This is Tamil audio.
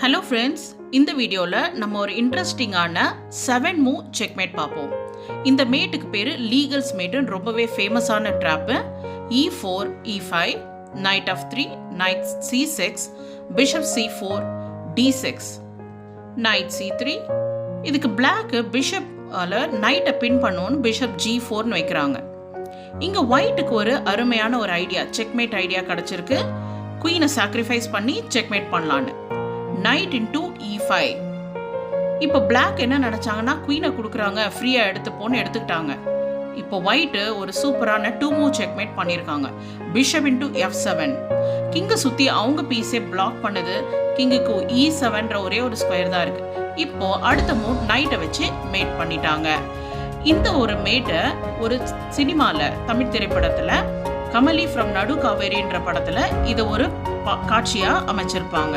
ஹலோ ஃப்ரெண்ட்ஸ் இந்த வீடியோவில் நம்ம ஒரு இன்ட்ரெஸ்டிங்கான செவன் மூ செக்மேட் பார்ப்போம். இந்த மேட்டுக்கு பேர் லீகல்ஸ் மேட்டுன்னு ரொம்பவே ஃபேமஸான trap E four E five knight F three knight C six bishop C four D six knight C three இதுக்கு பிளாக்கு பிஷப் நைட்டை பின் பண்ணுவோன்னு பிஷப் ஜி ஃபோர்னு வைக்கிறாங்க. இங்கே ஒயிட்டுக்கு ஒரு அருமையான ஒரு ஐடியா செக்மேட் ஐடியா கிடச்சிருக்கு. குயினை சாக்ரிஃபைஸ் பண்ணி செக்மேட் பண்ணலான்னு. நைட் இன்டூ இ ஃபைவ் இப்போ பிளாக் என்ன நினச்சாங்கன்னா குயினை கொடுக்குறாங்க ஃப்ரீயாக எடுத்துப்போன்னு எடுத்துக்கிட்டாங்க. இப்போ ஒயிட்டு ஒரு சூப்பரான டூ மூவ் செக்மேட் பண்ணியிருக்காங்க பிஷப் இன்டூ எஃப் செவன் கிங்கை சுற்றி அவங்க பீஸே பிளாக் பண்ணுது. கிங்குக்கு இ e செவன்ற ஒரே ஒரு ஸ்கொயர் தான் இருக்குது இப்போ அடுத்த மூட் நைட்டை வச்சு மேட் பண்ணிட்டாங்க. இந்த ஒரு மேட்டை ஒரு சினிமாவில் தமிழ் திரைப்படத்தில் கமலி ஃப்ரம் நடு காவேரின்ற படத்துல இதை ஒரு காட்சியா அமைச்சிருப்பாங்க.